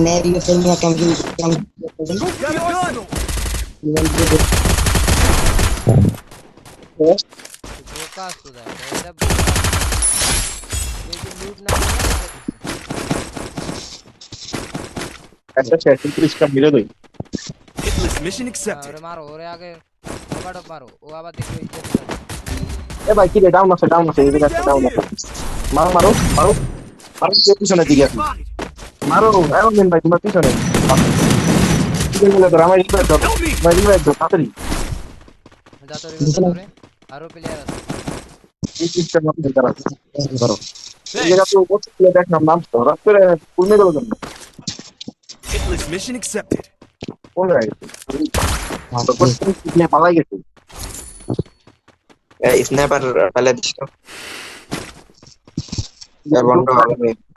Camping camping Got a gun! বোকা আসতো দেখ এটা বোকা যদি লুট না করে আচ্ছা আচ্ছা তিরিশটা মিলে দেই Hitless mission হ্যাঁ, accepted. ওরে মারো ওরে আগে ওভারডপ মারো ও আবার দেখবে ইজ্জত এ ভাই কি রে ডাউন আছে ডাউন আছে এদিকে আছে ডাউন আছে মারো এমন ভাই তোমার পিছনে আমার রিভাইভ দাও ভাই রিভাইভ দাও তাড়াতাড়ি আরও প্লেয়ার আছে এই সিস্টেম আপনি করা করো এই Thanks. জায়গা তো বসে নাম নাম তো রাত করে কুলমে গেল কেন Hitless mission accepted. কোন রাই তো বসে নিয়ে পালাই গেছে স্নাইপার পালে দিস তো এ বন্ধু আমি আরে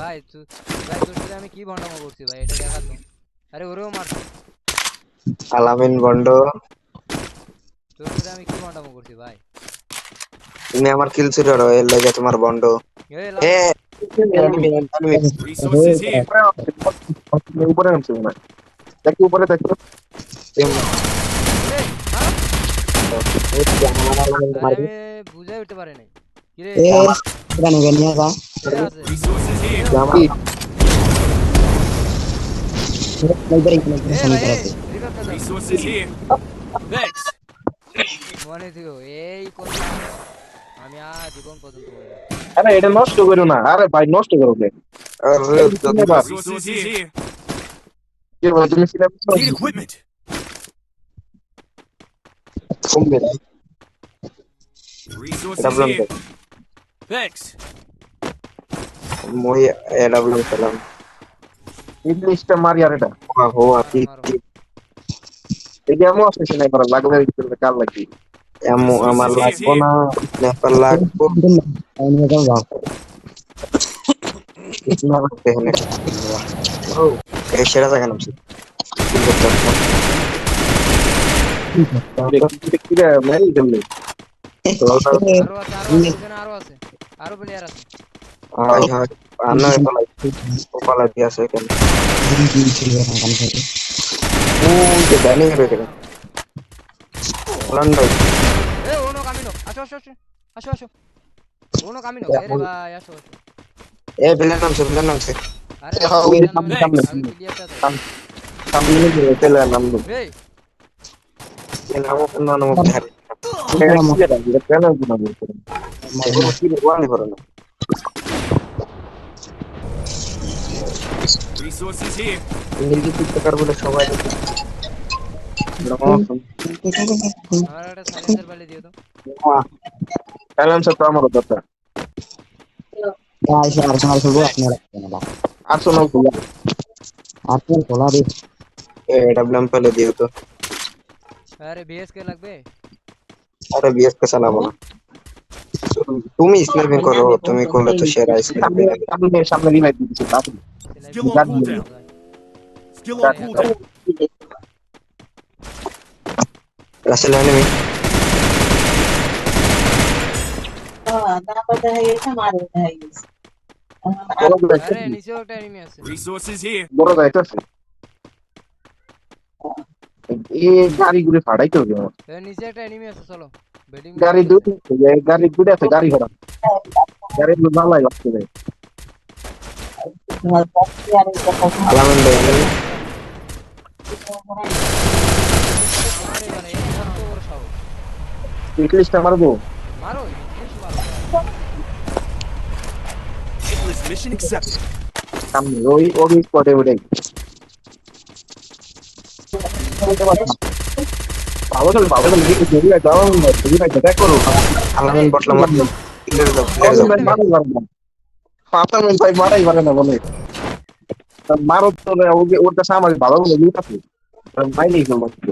ভাই তুই ভাই তোর সাথে আমি কি ভন্ডামো করছি ভাই? এটা দেখা তো। আরে ওরেও মারছো আলামিন বন্ড তোর সাথে আমি কি ভন্ডামো করছি ভাই? তুমি আমার কিল চুরি করো এর লাগে তোমার বন্ড এ. উপরে নামছে মনে হয় দেখি উপরে দেখো বুঝাই উঠতে পারি নাই। কি Eh, দাও। মনে থেকো এই আমি আর জীবন পর্যন্ত আরে এটা নষ্ট করো না আরে ভাই নষ্ট করো কে আরে, Resources ভাই তুমি না। Resources here. Thanks. মই এডাব্লিউ পেলাম ইংলিশটা মারি আর এটা। হোয়া হোয়া পি এই যে এমন আছে সিলাই করা লাগবে করবে কাল লাগবে এমন আমার লাগবো না? স্নাইপার লাগবো? Ini kan bang. স্নাইপার দেখনে ও এই সেরা জায়গা নামছি কি? রে আরও আছে আরও আছে আরও আছে আরও প্লেয়ার আছে। হয় হয় আন্ন পালাই পালাই দিয়ে আছে এখানে Ini cerita kan saya. ও যে ব্যানিং এর এখানে লন্ডন এ ওনো কামিনো আসো আসো আসো আসো আসো ওনো কামিনো এ রে ভাই আসো আসো এ বিলেন নামছে বিলেন নামছে আরে হ্যাঁ, ওই সামনে, সামনে। ক্লিয়ারটা দাও সামনে। সামনে নিয়ে চলে নাম এই নামো ধারে কেন Resources here. ইংরেজি টিকটকার বলে সবাই আমার একটা সাইলেন্সার বালি দিও তো। সাইলেন্স তো আমার দরকার। Ya, isi Arsenal sebuah merah. Arsenal তো Arsenal bola di. এডাব্লিউএম পেলে দিও তো। আরে বিএসকে লাগবে? আরে বিএস কে চালাবো না। তুমি স্নাইপিং করো তুমি করলে তো সেরা সামনে স্নাইপিং সামনে সামনে। রিভাইভ দিচ্ছে. রাসেল এনিমি. বড় আছে এই গাড়ি ঘুরে ফাড়াইতে হবে আমার। নিচে একটা এনিমি আছে চলো গাড়ি এই গাড়ি দুটো আছে গাড়ি ঘোড়া গাড়ি জ্বালাই লাগছে ইংলিশটা মারবো? মারো ইংলিশ accepted. সামনে ওই ওই স্পটে উঠে। দেখি দেখ করো। আলামিন বটলা মার কিলের দাও দাও ভাই মারাই পারে না ভাই বলে মারো তো ওকে ওর কাছে আমার ভালো বলে দিতে আছে। মাইলেই গেল মারছো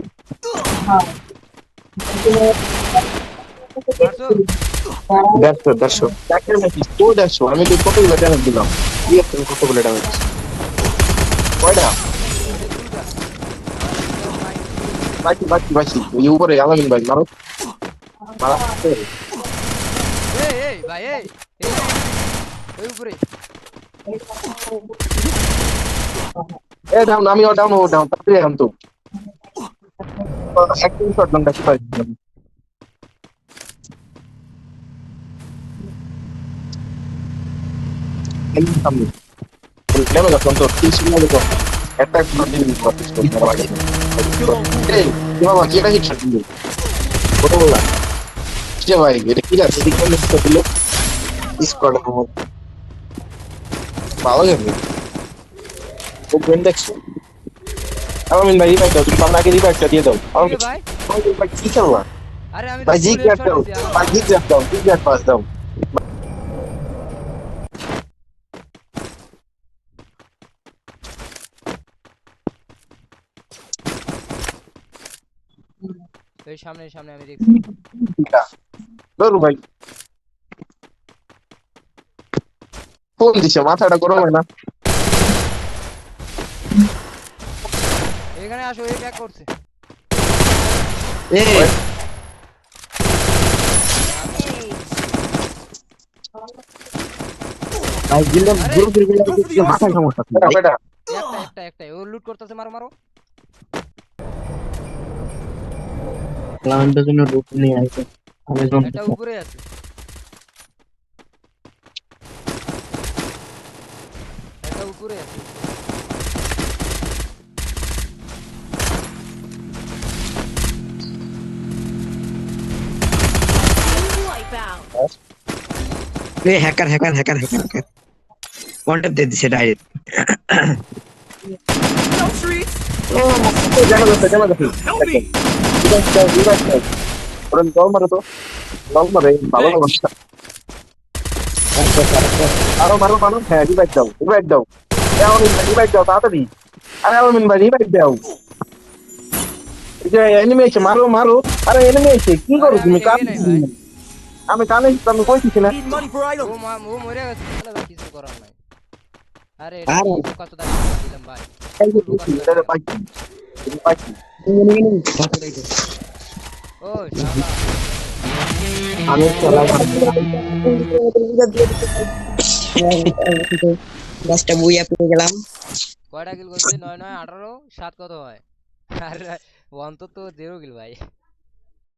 দেড়শো দেড়শো। তো দেখছ আমি তো কতগুলো চ্যানেল দিলাম। কতগুলো ড্যামেজ কয়টা? বাকি বাকি বাকি ওই উপরে আলামিন ভাই মারো মারা এই এই ভাই এই এই, ওই উপরে এ ডাউন আমি ও ডাউন ও ডাউন তাড়াতাড়ি এখন তো একদম শর্ট ডাউনটা কি পাই একদম সামনে নেমে যাচ্ছ তো তিন সিগন্যাল দেখো একটা কন্টিনিউ Skill on cooldown. এই কি বাবা কি এটা হিট দিল কত বললা কি ভাই এটা কি আছে এদিকে কোন দিকে দিল স্কোয়াডের মধ্যে ভালো যাবে ও ব্রেন দেখছ আমিন ভাই রিভাইভ দাও তুমি আগে রিভাইভটা দিয়ে দাও আমাকে ভাই আমাকে কি খেলবা আরে আমি ভাই জি headshot দাও ভাই জি ক্যাপ দাও জি ক্যাপ পাস দাও এই সামনে সামনে আমি দেখছি। ধরু ভাই। ফোন দিছে মাথাটা গরম হয় না। এখানে আসো এই ব্যাক করছে। এ। ভাই করে গিল্লে মাথায় সমস্যা একটা একটা একটাই ও লুট করতেছে মারো মারো। ক্লায়েন্টের জন্য রুট নিয়ে আমি যখন এটা উপরে আছে। এটা উপরে আছে। এ hacker hacker hacker hacker hacker wonder দিয়ে দিছে ডাইরেক্ট No treats. জানা যাচ্ছে জানা যাচ্ছে Help me! রিভাইভ দাও রিভাইভ দাও ওরা দল মারো তো দল মারে ভালো অবস্থা আরও মারো মারো হ্যাঁ রিভাইভ দাও রিভাইভ দাও রিভাইভ দাও তাড়াতাড়ি আরে আমিন ভাই রিভাইভ দাও যে এনিমি আছে মারো কি করো তুমি আমি কান আমি কইছি না আরে ভাই গাছটা বুইয়া পেয়ে গেলাম কয়টা কিল করছি? নয় নয়, আঠারো। সাত কত হয়? আরে, অন্তত জিরো কিল ভাই।